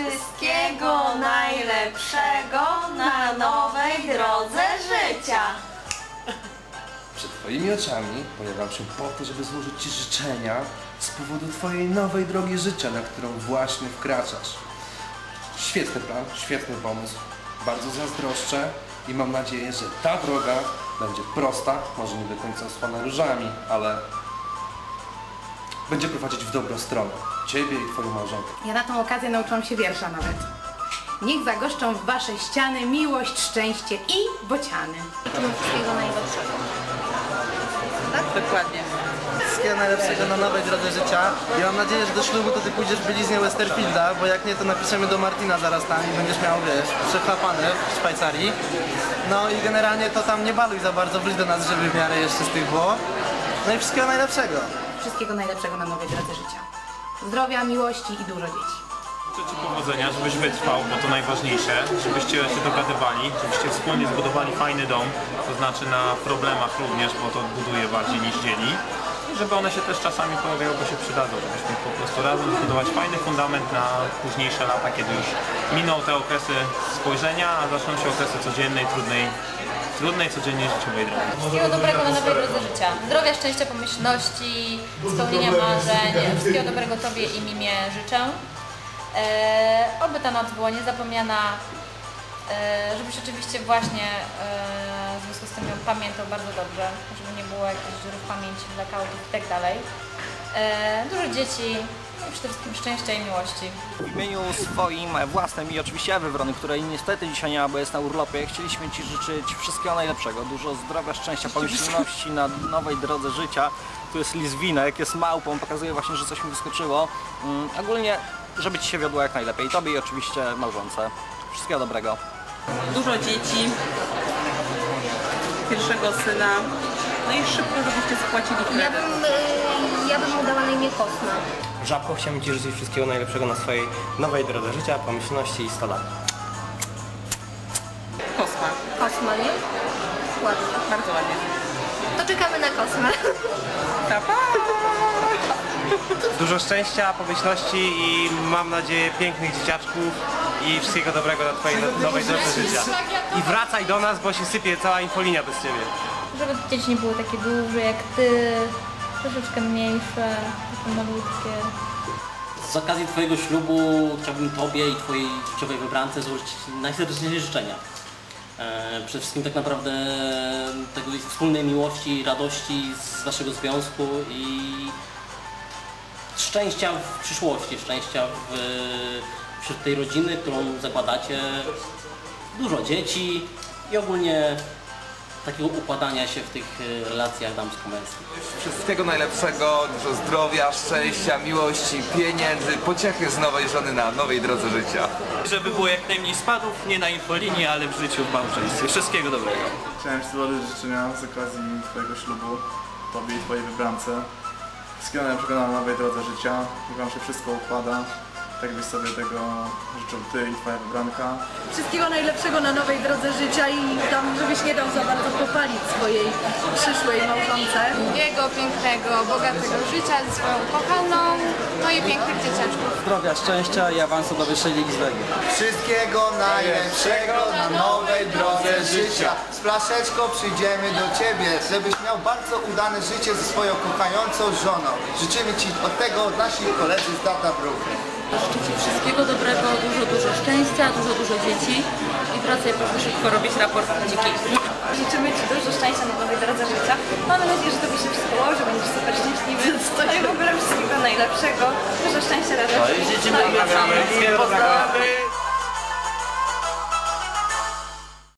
Wszystkiego najlepszego na nowej drodze życia. Przed Twoimi oczami pojawiam się po to, żeby złożyć Ci życzenia z powodu Twojej nowej drogi życia, na którą właśnie wkraczasz. Świetny plan, świetny pomysł. Bardzo zazdroszczę i mam nadzieję, że ta droga będzie prosta, może nie do końca osłana różami, ale będzie prowadzić w dobrą stronę. Ciebie i Twoją małżonkę. Ja na tą okazję nauczyłam się wiersza nawet. Niech zagoszczą w wasze ściany miłość, szczęście i bociany. Wszystkiego najlepszego. Dokładnie. Wszystkiego najlepszego na nowej drodze życia. I mam nadzieję, że do ślubu to ty pójdziesz w bieliznie Westerfielda, bo jak nie, to napiszemy do Martina zaraz tam i będziesz miał, wiesz, przechlapane w Szwajcarii. No i generalnie to tam nie baluj za bardzo, wróć do nas, żeby w miarę jeszcze z tych było. No i wszystkiego najlepszego. Wszystkiego najlepszego na nowej drodze życia. Zdrowia, miłości i dużo dzieci. Życzę Ci powodzenia, żebyś wytrwał, bo to najważniejsze, żebyście się dogadywali, żebyście wspólnie zbudowali fajny dom, to znaczy na problemach również, bo to buduje bardziej niż dzieli. Żeby one się też czasami pojawiały, bo się przydadzą, żebyśmy po prostu razem zbudować fajny fundament na późniejsze lata, kiedy już miną te okresy spojrzenia, a zaczną się okresy codziennej, trudnej, trudnej codziennej życiowej drogi. Wszystkiego dobrego na nowej drodze życia. Zdrowia, szczęścia, pomyślności, spełnienia marzeń. Wszystkiego dobrego Tobie i Mimie życzę. E, oby ta noc była niezapomniana. E, żebyś oczywiście właśnie e, pamiętał bardzo dobrze, żeby nie było jakichś dziurów pamięci, blackoutów i tak dalej. E, dużo dzieci i przede wszystkim szczęścia i miłości. W imieniu swoim, e, własnym i oczywiście Ewy Wrony, której niestety dzisiaj nie ma, bo jest na urlopie, chcieliśmy Ci życzyć wszystkiego najlepszego, dużo zdrowia, szczęścia, pomyślności na nowej drodze życia. Tu jest Lizwinek, jest małpą, pokazuje właśnie, że coś mi wyskoczyło. Mm, ogólnie, żeby Ci się wiodło jak najlepiej. Tobie i oczywiście małżonce. Wszystkiego dobrego. dużo dzieci, pierwszego syna, no i szybko, żebyście spłacili Ja kredyt. bym, y, ja bym mu dała na imię Kosma. Żabko, chciałbym Ci życzyć wszystkiego najlepszego na swojej nowej drodze życia, pomyślności i 100 lat. Kosma, Kosma, nie? Ładnie. bardzo ładnie. To czekamy na Kosmę. Pa, pa! Dużo szczęścia, pomyślności i mam nadzieję pięknych dzieciaczków i wszystkiego dobrego na Twojej no- nowej drodze życia. I wracaj do nas, bo się sypie cała infolinia bez Ciebie. Żeby dzieci nie były takie duże jak Ty, troszeczkę mniejsze, takie malutkie. Z okazji Twojego ślubu chciałbym Tobie i Twojej życiowej wybrance złożyć najserdeczniejsze życzenia. E, przede wszystkim tak naprawdę tego wspólnej miłości, radości z Waszego związku i szczęścia w przyszłości, szczęścia w, wśród tej rodziny, którą zakładacie, dużo dzieci i ogólnie takiego układania się w tych e, relacjach damsko-męskich. Wszystkiego najlepszego, dużo zdrowia, szczęścia, miłości, pieniędzy, pociechy z nowej żony na nowej drodze życia. Żeby było jak najmniej spadów, nie na infolinii, ale w życiu, w małżeństwie. Wszystkiego dobrego. Chciałem Ci złożyć życzenia z okazji Twojego ślubu, Tobie i Twojej wybrance. Wszystkiego najlepszego na nowej drodze życia. Niech Wam się wszystko układa. Tak byś sobie tego życzył Ty i Twoja wybranka. Wszystkiego najlepszego na nowej drodze życia i tam, żebyś nie dał za bardzo popalić swojej przyszłej małżonce. Długiego, pięknego, bogatego życia ze swoją kochaną, no i pięknych dzieciaczków. Zdrowia, szczęścia i awansu do wyższej ligi z Legii. Wszystkiego najlepszego na nowej drodze życia. Z flaszeczką przyjdziemy do Ciebie, żebyś miał bardzo udane życie ze swoją kochającą żoną. Życzymy Ci od tego nasi koledzy z Data Brooklyn. Życzę Ci wszystkiego dobrego, dużo, dużo szczęścia, dużo, dużo dzieci i wracaj proszę szybko robić raport dziki. Życzymy Ci dużo szczęścia na nowej drodze życia. Mamy nadzieję, że Tobie się wszystko ułoży, będziesz super szczęśliwy. No i w ogóle wszystkiego najlepszego. Dużo szczęścia, radości. No i Pozdrawiamy.